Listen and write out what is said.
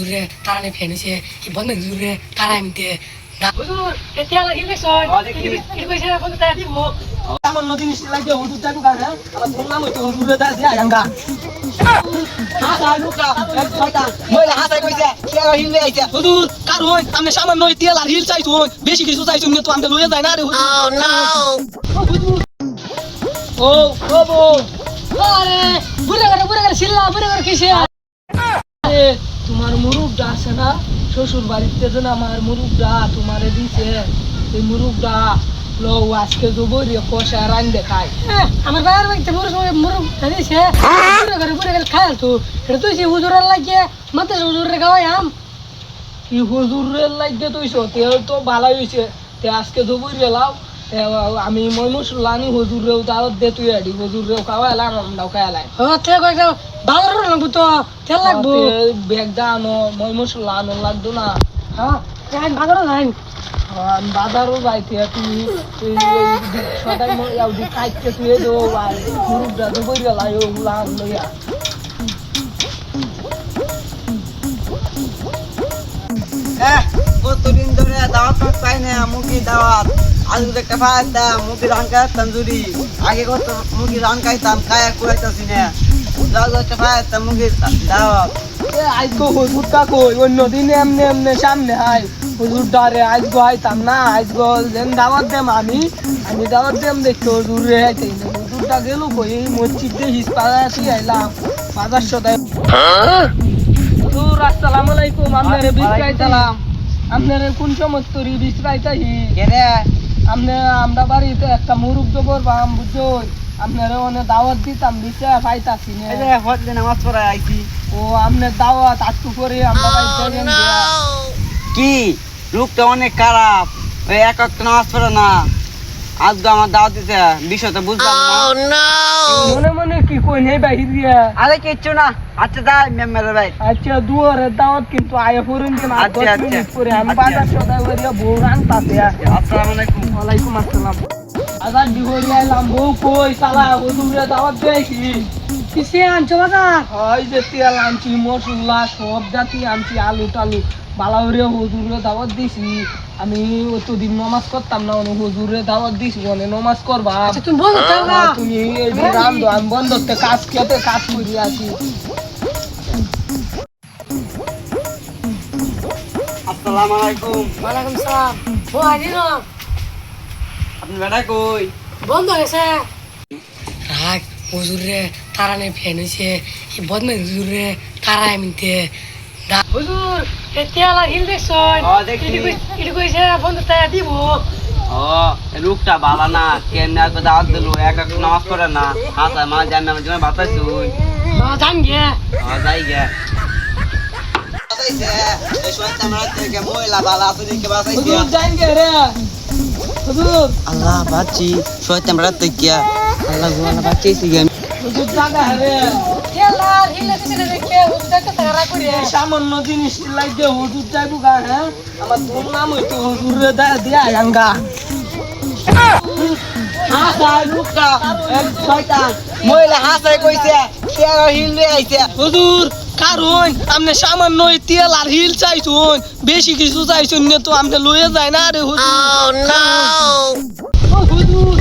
হুজুরে তারা নে ফেন হইছে এই বন্ধ হুজুরে তারা দিব আমার নদী মিষ্টি লাগে যাব গান হ্যাঁ আমার বললাম ওই তো হুজুরে দা দিয়া গাঙ্গা হাসাই লুকা এক ছয়টা মহিলা হাসাই কইছে কে হিল আইছে হুজুর কার হই আমি সামান্য তেল আর হিল চাইছো বেশি কিছু চাইছো তো আমি লয়ে যায় না রে ও ও বুড়ে করে বুড়ে করে শিল্লা বুড়ে করে কিসে তোমার মুরুবটা আছে না? শ্বশুর বাড়িতে যে না আমার মুরুবটা তোমারে দিছে এই মুরুবটা লো আজকে জবরি কষা রান দেখায় আমার বাইরে বাইতে মুরু মুরু দিছে। করে বুড়ে করে খায় তো। এটা তুই সে হুজুরের লাগিয়ে মাতে হুজুরে গাওয়াই আম। কি হুজুরের লাগে তুইছো? তেল তো ভালোই হয়েছে তে আজকে জবরি লাও। আমি মই মুসুলানি হুজুরেও দাওয়াত দে তুই আডি হুজুরেও খাওয়াইলাম আমরাও খাওয়াইলাই ও তে কইছে বাজার লাগবো তো তেল লাগবো। ব্যাগ দানো মই মুসুলা আনো লাগতো না। হ্যাঁ যাই বাজার যাই বাজারও যাইতে তুমি এই সদাই ইয়াউদি খাইতে তুই দো আর মুরুবটা জবরি লাই ওগুলা লইয়া এহ, কতদিন ধরে দাওয়াত পাই না মুরগি দাওয়াত আজ একটা পাইতাম মুরগি রান খাইতাম জুড়ি আগে কত মুরগি রান খাইতাম খায়া কুড়াইতাছি না। দাওয়াত একটা পাইতাম মুরগি দাওয়াত এ আজগো কই? অন্য দিনে এমনি এমনি সামনে হাই হুজুরটা রে আজগো আইতাম না আজগো যেন দাওয়াত দেম আমি। আমি দাওয়াত দেম দেখতে হুজুর রে আইতাই না হুজুরটা গেল কই? হিস পাড়া আসি আইলাম। বাজার সদাই হুজুর আসসালামু আলাইকুম। আপনারে আপনারে কোন সমস্ত রি বিসরাইতাই কেরে আপনি আমরা বাড়িতে একটা মুরুব বা আম বুঝো আপনার অনেক দাওয়াত দিতাম দিতে পাইতাছি না। এই যে হজে নামাজ পড়ায় আইছি। ও আপনার দাওয়াত আটটু করে আমরা বাড়িতে গেলাম। কি? লোকটা অনেক খারাপ। ওই এক একটা নামাজ পড়ে না। আজকে আমার দাওয়াত দিতে বিষয় তো বুঝলাম না। মনে মনে কি কই নেই বাহির দিয়া। আরে কিচ্ছু না আচ্ছা দাই মেম্বার ভাই আচ্ছা দুয়ারে দাওয়াত কিন্তু আয়া পড়ুন দিন আর আচ্ছা, দশ আচ্ছা। মিনিট পরে আমি আচ্ছা। বাজার সদাই করিয়া বউ রান্তাতে আসসালামু আলাইকুম। ওয়ালাইকুম আসসালাম। আজাদ দিহরি আইলাম বউ কই সালা হুজুরে দাওয়াত দেয়ছি কিসে আনছো বাজার ওই যে তেল আনছি মশলা সব জাতি আনছি আলু টালু। বালাউরে হুজুরে দাওয়াত দিছি। আমি অতদিন নমাজ করতাম না অনেক হুজুরে দাওয়াত দিছি অনেক নমাজ করবা। আচ্ছা তুমি বন্ধ থাকো না তুমি এই যে রান্ধো আমি বন্ধতে কাজ খেতে কাজ করি আছি। আসসালামু আলাইকুম। ওয়ালাইকুম সালাম। ও আইনি আপনি বেটা কই? বন্ধ হয়েছে। রাগ হুজুরে তারা নে ফেন হইছে এই বন্ধ হুজুরে তারা এমতে হুজুর এতিয়া লাগিল দেখছ। এটা কইছে বন্ধ তারা দিব ও লোকটা ভালো না কেমনে আর দাওয়াত দিল এক এক নামাজ পড়ে না হাসা মা জানি আমার জন্য বাতাইছি ওই জান গে যাই গে আল্লাহ বাচ্চি শয়তান রাত থেকে আল্লাহ গো সামান্য জিনিস লাগে হুজুর যাইবো গা হ্যাঁ? আমার তোর নাম হইতো হুজুর রে দা দিয়া আঙ্গা। হাসাই লোকটা এক শয়তান। মহিলা হাসাই কইছে কে হিল লই আইছে। হুজুর কারণ আপনি সামান্য তেল আর হিল চাইছুন। বেশি কিছু চাইছুন না তো আপনি লয়ে যায় না রে হুজুর। হুজুর